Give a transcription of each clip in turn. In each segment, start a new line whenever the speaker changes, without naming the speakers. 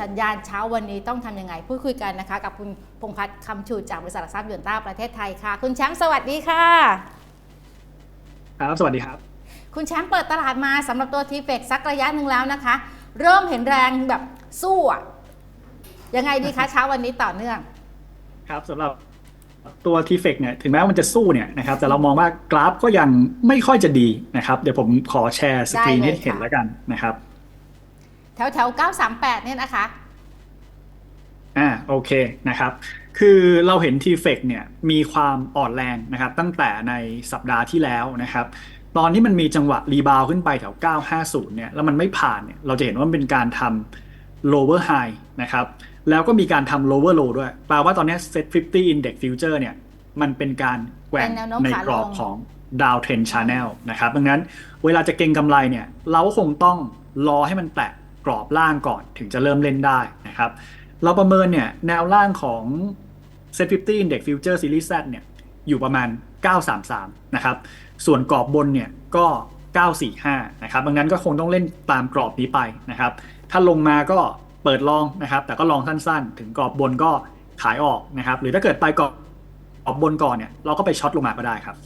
สัญญาณเช้าวันนี้ต้องทำยังไง พูดคุยกันนะคะ กับคุณพงษ์พัฒน์คำชูจากบริษัทหลักทรัพย์ยนต้าประเทศไทยค่ะ คุณแชมป์สวัสดีค่ะ
ครับสวัสดีครับ
คุณแชมป์เปิดตลาดมาสำหรับตัวทีเฟกสักระยะหนึ่งแล้วนะคะ เริ่มเห็นแรงแบบสู้อะยังไงดีคะเช้าวันนี้ต่อเนื่อง
ครับสำหรับตัว t f e c เนี่ยถึงแม้ว่ามันจะสู้เนี่ยนะครับแต่เรามองว่ากราฟก็ยังไม่ค่อยจะดีนะครับ เดี๋ยวผมขอแชร์สกรีน
ได้เลย
ให้เห็น
ค่ะ
แล้วกันนะครับ
แถวแถว938 เนี่ยนะคะ
อ่าโอเคนะครับ คือเราเห็น t f e c เนี่ยมีความอ่อนแรงนะครับตั้งแต่ในสัปดาห์ที่แล้วนะครับ ตอนที่มันมีจังหวะรีบาวขึ้นไปแถว 950 เนี่ยแล้วมันไม่ผ่านเนี่ยเราจะเห็นว่ามันเป็นการทำ lower high นะครับแล้วก็มีการทำ lower low ด้วย แปลว่าตอนนี้ set 50 index future เนี่ย มันเป็นการแกว่ง
เป็นแนวโน้ม
ใน
ขาก
รอบ
ลง
ของ down trend channel นะครับ ดังนั้นเวลาจะเก็งกำไรเนี่ย เราก็คงต้องรอให้มันแตะ กรอบล่างก่อนถึงจะเริ่มเล่นได้นะครับ เราประเมินเนี่ยแนวล่างของ Set 50 Index Future Series Z เนี่ยอยู่ประมาณ 933 นะครับ ส่วนกรอบบนเนี่ยก็ 945 นะครับดังนั้นก็คงต้องเล่นตามกรอบนี้ไปนะครับ ถ้าลงมาก็เปิดลองนะครับ แต่ก็ลองสั้นๆ ถึงกรอบบนก็ขายออกนะครับ หรือถ้าเกิดไปกรอบกรอบบนก่อนเนี่ยเราก็ไปช็อตลงมาก็ได้ครับ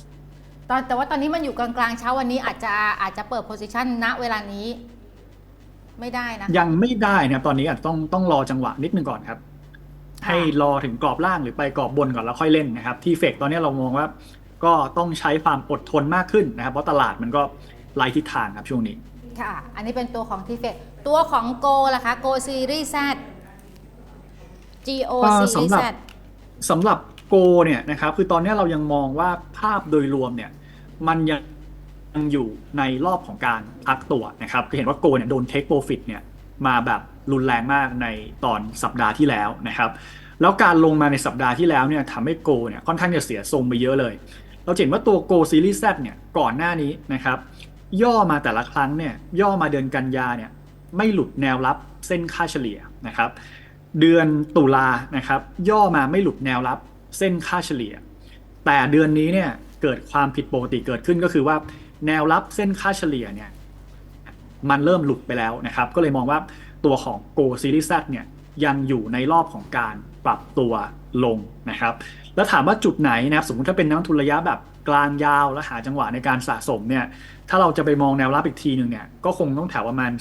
ตอนแต่ว่าตอนนี้มันอยู่กลางๆเช้าวันนี้อาจจะอาจจะเปิดโพซิชันณเวลานี้ ไม่ได้นะ
ยังไม่ได้นะครับตอนนี้อาจจะต้องต้องรอจังหวะนิดนึงก่อนครับ
ค่ะ
ให้รอถึงกรอบล่างหรือไปกรอบบนก่อนแล้วค่อยเล่นนะครับ ที่เฟกตอนนี้เรามองว่า ก็ต้องใช้ความอดทนมากขึ้นนะครับ เพราะตลาดมันก็ไล่ทิศทางครับช่วงนี้
ค่ะ อันนี้เป็นตัวของทีเฟกตัวของ Go ล่ะคะ Go Series Z GO
อ่า
Series
สำหรับ
Z
สำหรับโกเนี่ยนะครับคือตอนนี้เรายังมองว่าภาพโดยรวมเนี่ย มันยัง ยังอยู่ในรอบของการพักตัวนะครับคือเห็นว่าโกเนี่ยโดนเทคโปรฟิตเนี่ยมาแบบรุนแรงมากในตอนสัปดาห์ที่แล้วนะครับ แล้วการลงมาในสัปดาห์ที่แล้วเนี่ยทำให้โกเนี่ยค่อนข้างจะเสียทรงไปเยอะเลย เราเห็นว่าตัว Go Series Z เนี่ยก่อนหน้านี้นะครับย่อมาแต่ละครั้งเนี่ยย่อมาเดือนกันยาเนี่ยไม่หลุดแนวรับเส้นค่าเฉลี่ยนะครับ เดือนตุลานะครับย่อมาไม่หลุดแนวรับเส้นค่าเฉลี่ย แต่เดือนนี้เนี่ย เกิดความผิดปกติเกิดขึ้นก็คือว่าแนวรับเส้นค่าเฉลี่ยเนี่ยมันเริ่มหลุดไปแล้วนะครับ ก็เลยมองว่าตัวของ Go Series Z เนี่ยยังอยู่ในรอบของการปรับตัวลงนะครับ แล้วถามว่าจุดไหนนะครับสมมติถ้าเป็นนักทุนระยะแบบกลางยาวและหาจังหวะในการสะสมเนี่ยถ้าเราจะไปมองแนวรับอีกทีหนึ่งเนี่ยก็คงต้องแถวประมาณ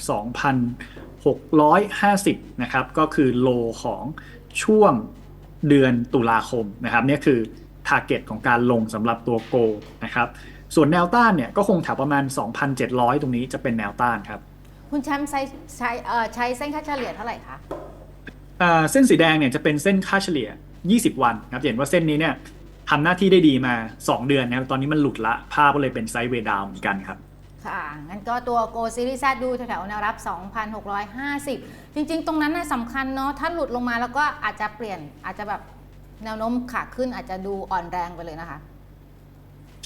2,650 นะครับ ก็คือโลของช่วงเดือนตุลาคมนะครับนี่คือ t a r g e t ของการลงสำหรับตัว Go นะครับส่วนแนวต้านเนี่ยก็คงแถวประมาณ 2,700 ตรงนี้จะเป็นแนวต้านครับ
คุณแชมป์ใช้ใช้เอ่อใช้เส้นค่าเฉลี่ยเท่าไหร่คะ
อ่าเส้นสีแดงเนี่ยจะเป็นเส้นค่าเฉลี่ย 20 วันนะครับจะเห็นว่าเส้นนี้เนี่ยทำหน้าที่ได้ดีมา 2 เดือนนะครับตอนนี้มันหลุดละภาพก็เลยเป็นไซด์เวย์ดาวเหมือนกันครับ
ค่ะงั้นก็ตัว Go Series Z ดูแถวๆแนวรับ 2,650 จริง ๆ ตรงนั้นน่ะสำคัญเนาะถ้าหลุดลงมาแล้วก็อาจจะเปลี่ยนอาจจะแบบ แนวโน้มขาขึ้นอาจจะดูอ่อนแรงไปเลยนะคะ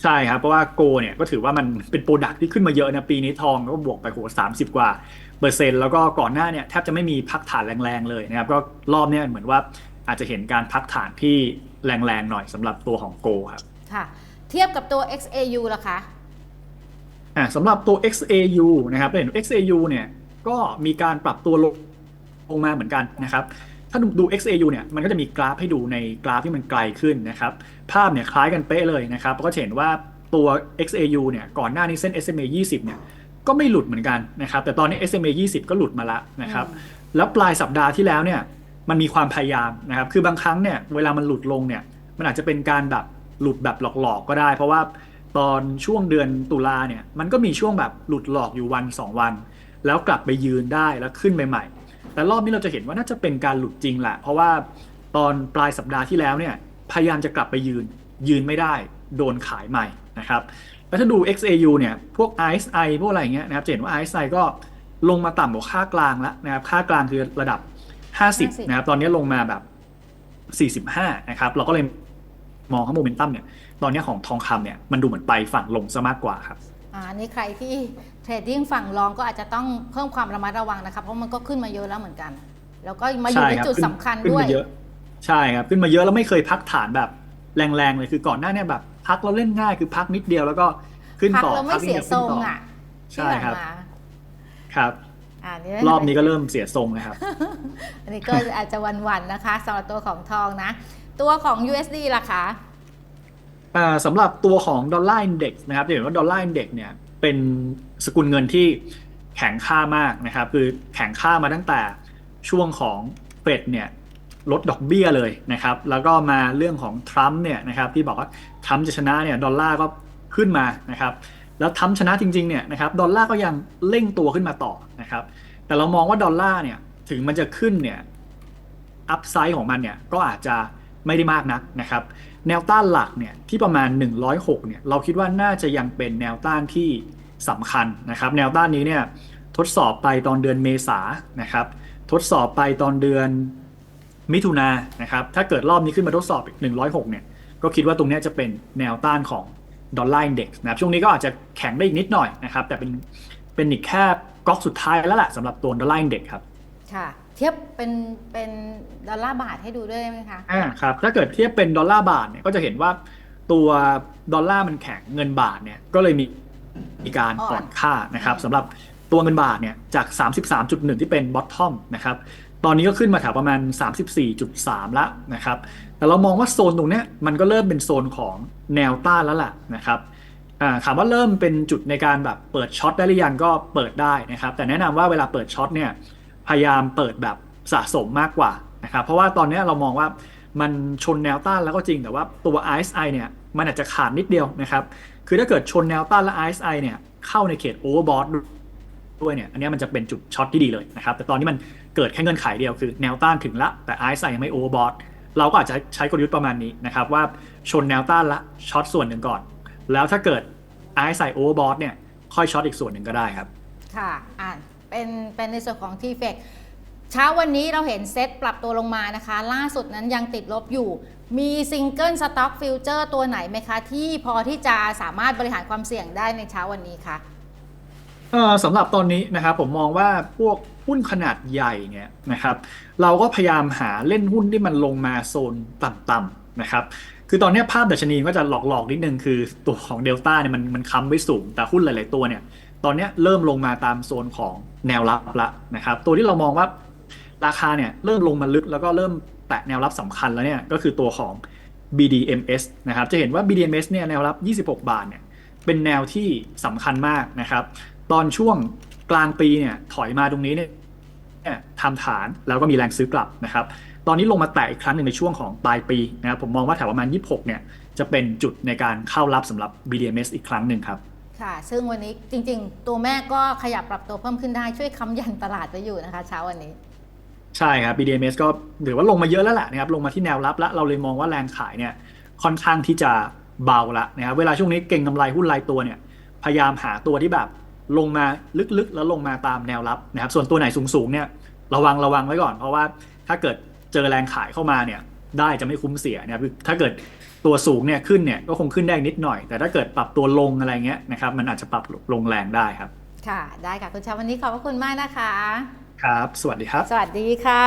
ใช่ครับ เพราะว่าโกเนี่ยก็ถือว่ามันเป็นโปรดักที่ขึ้นมาเยอะนะปีนี้ทองก็บวกไปโหสามสิบกว่าเปอร์เซ็นต์แล้วก็ก่อนหน้าเนี่ยแทบจะไม่มีพักฐานแรงๆเลยนะครับ ก็รอบเนี้ยเหมือนว่าอาจจะเห็นการพักฐานที่แรงๆหน่อยสำหรับตัวของโกครับ
ค่ะ เทียบกับตัว XAU ล่ะคะ
อ่าสำหรับตัว XAU นะครับเห็น XAU เนี่ยก็มีการปรับตัวลงลงมาเหมือนกันนะครับ ถ้าดูดู XAU เนี่ยมันก็จะมีกราฟให้ดูในกราฟที่มันไกลขึ้นนะครับภาพเนี่ยคล้ายกันเป๊ะเลยนะครับก็จะเห็นว่าตัว XAU เนี่ยก่อนหน้านี้เส้น SMA 20 เนี่ยก็ไม่หลุดเหมือนกันนะครับแต่ตอนนี้ SMA 20 ก็หลุดมาละนะครับ
อืม
แล้วปลายสัปดาห์ที่แล้วเนี่ยมันมีความพยายามนะครับคือบางครั้งเนี่ยเวลามันหลุดลงเนี่ยมันอาจจะเป็นการแบบหลุดแบบหลอกๆก็ได้ เพราะว่าตอนช่วงเดือนตุลาเนี่ยมันก็มีช่วงแบบหลุดหลอกอยู่วัน 2 วัน แล้วกลับไปยืนได้แล้วขึ้นไปใหม่ แต่รอบนี้เราจะเห็นว่าน่าจะเป็นการหลุดจริงแหละ เพราะว่าตอนปลายสัปดาห์ที่แล้วเนี่ยพยายามจะกลับไปยืนยืนไม่ได้โดนขายใหม่นะครับแล้วถ้าดู XAU เนี่ยพวก RSI พวกอะไรอย่างเงี้ยนะครับจะเห็นว่า RSI ก็ลงมาต่ำกว่าค่ากลางแล้วนะครับค่ากลางคือระดับ 50 นะครับ ตอนนี้ลงมาแบบ 45 นะครับ เราก็เลยมองข้าโมเมนตัมเนี่ย ตอนนี้ของทองคำเนี่ย มันดูเหมือนไปฝั่งลงซะมากกว่าครับ
อ่านี่ใครที่เทรดดิ้งฝั่งรองก็อาจจะต้องเพิ่มความระมัดระวังนะคะเพราะมันก็ขึ้นมาเยอะแล้วเหมือนกัน แล้วก็มาอยู่
ใช่
ใน
ครับ
จุด
ขึ้น
สำคัญ
ขึ้น
ด้วย
มาเยอะใช่ครับขึ้นมาเยอะแล้วไม่เคยพักฐานแบบ แรงๆเลยคือก่อนหน้าเนี่ยแบบ พักเราเล่นง่ายคือพักนิดเดียวแล้วก็ขึ้น
พัก
ต่อ
แล้วไม่
พักนิด
เสีย
ดีว
ทรง
ขึ้นต่
อะที่
ใช่
ผ่าน
ครับ
มา
ครับ
อ่านี่
รอบนี้ก็เริ่มเสียทรงนะครับ
อันนี้ก็อาจจะวันๆนะคะสำหรับตัวของทองนะ ตัวของ USD ล่ะคะ
อ่า สำหรับตัวของดอลลาร์อินเด็กซ์นะครับจะเห็นว่าดอลลาร์อินเด็กซ์เนี่ยเป็นสกุลเงินที่แข็งค่ามากนะครับ คือแข็งค่ามาตั้งแต่ช่วงของเฟดเนี่ยลดดอกเบี้ยเลยนะครับ แล้วก็มาเรื่องของทรัมป์เนี่ยนะครับที่บอกว่าทรัมป์จะชนะเนี่ยดอลลาร์ก็ขึ้นมานะครับแล้วทรัมป์ชนะจริงๆเนี่ยนะครับดอลลาร์ก็ยังเร่งตัวขึ้นมาต่อนะครับ แต่เรามองว่าดอลลาร์เนี่ยถึงมันจะขึ้นเนี่ยอัพไซด์ของมันเนี่ยก็อาจจะไม่ได้มากนักนะครับ แนวต้านหลักเนี่ยที่ประมาณ 106เนี่ยเราคิดว่าน่าจะยังเป็นแนวต้านที่สำคัญนะครับ แนวต้านนี้เนี่ยทดสอบไปตอนเดือนเมษานะครับ ทดสอบไปตอนเดือนมิถุนายนะครับ ถ้าเกิดรอบนี้ขึ้นมาทดสอบอีก106เนี่ยก็คิดว่าตรงนี้จะเป็นแนวต้านของดอลลาร์อินเด็กซ์นะครับช่วงนี้ก็อาจจะแข็งได้อีกนิดหน่อยนะครับ แต่เป็นเป็นอีกแค่ก๊อกสุดท้ายแล้วแหละสำหรับตัวดอลลาร์อินเด็กซ์ครับ
ค่ะ ทียบเป็นเป็นดอลลาร์บาทให้ดูด้วยได้ไหมคะ
อ่าครับถ้าเกิดเทียบเป็นดอลลาร์บาทเนี่ยก็จะเห็นว่าตัวดอลลาร์มันแข็งเงินบาทเนี่ยก็เลยมีมีการ
อ่อน
อ่อนค่านะครับสำหรับตัวเงินบาทเนี่ยจาก 33.1 ที่เป็นบอททอมนะครับตอนนี้ก็ขึ้นมาแถวประมาณ 34.3แล้วนะครับแต่เรามองว่าโซนตรงเนี้ยมันก็เริ่มเป็นโซนของแนวต้านแล้วล่ะนะครับอ่าถามว่าเริ่มเป็นจุดในการแบบเปิดช็อตได้หรือยังก็เปิดได้นะครับแต่แนะนำว่าเวลาเปิดช็อตเนี่ย พยายามเปิดแบบสะสมมากกว่านะครับเพราะว่าตอนนี้เรามองว่ามันชนแนวต้านแล้วก็จริงแต่ว่าตัว RSI เนี่ยมันอาจจะขาดนิดเดียวนะครับ คือถ้าเกิดชนแนวต้านและ RSI เนี่ยเข้าในเขต overbought ด้วยเนี่ยอันนี้มันจะเป็นจุดช็อตที่ดีเลยนะครับ แต่ตอนนี้มันเกิดแค่เงื่อนไขเดียวคือแนวต้านถึงละ แต่ RSI ยังไม่ overbought เราก็อาจจะใช้กลยุทธ์ประมาณนี้นะครับว่าชนแนวต้านละช็อตส่วนหนึ่งก่อน แล้วถ้าเกิด RSI overbought เนี่ยค่อยช็อตอีกส่วนหนึ่งก็ได้ครับ
ค่ะอ่า เป็นเป็นในส่วนของ t f e c เช้าวันนี้เราเห็นเซ็ตปรับตัวลงมานะคะ ล่าสุดนั้นยังติดลบอยู่ มีซิงเกิลสต็อกฟิวเจอร์ตัวไหนไหมคะ ที่พอที่จะสามารถบริหารความเสี่ยงได้ในเช้าวันนี้คะ
สำหรับตอนนี้นะครับผมมองว่าพวกหุ้นขนาดใหญ่เนี่ยนะครับ เราก็พยายามหาเล่นหุ้นที่มันลงมาโซนต่ำๆนะครับคือตอนนี้ภาพดัชนีก็จะหลอกๆนิดนึงคือตัวของเดลต้าเนี่ยมันมันค้ำไว้สูง แต่หุ้นหลาย ๆ ตัวเนี่ย ตอนนี้เริ่มลงมาตามโซนของแนวรับละนะครับ ตัวที่เรามองว่าราคาเนี่ยเริ่มลงมาลึกแล้วก็เริ่มแตะแนวรับสำคัญแล้วเนี่ยก็คือตัวของ BDMs นะครับ จะเห็นว่า BDMs เนี่ยแนวรับ 26 บาทเนี่ยเป็นแนวที่สำคัญมากนะครับ ตอนช่วงกลางปีเนี่ยถอยมาตรงนี้เนี่ยทำฐานแล้วก็มีแรงซื้อกลับนะครับ ตอนนี้ลงมาแตะอีกครั้งหนึ่งในช่วงของปลายปีนะครับผมมองว่าแถวประมาณ 26 เนี่ยจะเป็นจุดในการเข้ารับสำหรับ BDMs อีกครั้งหนึ่งครับ
ค่ะ ซึ่งวันนี้จริง ๆ ตัวแม่ก็ขยับปรับตัวเพิ่มขึ้นได้ช่วยค้ำยันตลาดไว้อยู่นะคะ เช้าวันนี้
ใช่ครับ BDMs ก็ถือว่าลงมาเยอะแล้วแหละนะครับลงมาที่แนวรับแล้วเราเลยมองว่าแรงขายเนี่ยค่อนข้างที่จะเบาละนะครับเวลาช่วงนี้เก่งกำไรหุ้นรายตัวเนี่ยพยายามหาตัวที่แบบลงมาลึกๆ แล้วลงมาตามแนวรับนะครับส่วนตัวไหนสูงๆเนี่ยระวังระวังไว้ก่อน เพราะว่าถ้าเกิดเจอแรงขายเข้ามาเนี่ย ได้จะไม่คุ้มเสียนะครับถ้าเกิดตัวสูงเนี่ยขึ้นเนี่ยก็คงขึ้นได้นิดหน่อย แต่ถ้าเกิดปรับตัวลงอะไรเงี้ยนะครับมันอาจจะปรับลงแรงได้ครับ
ค่ะ ได้ค่ะคุณเช้าวันนี้ขอบพระคุณมากนะคะ
ครับ สวัสดีครับ
สวัสดีค่ะ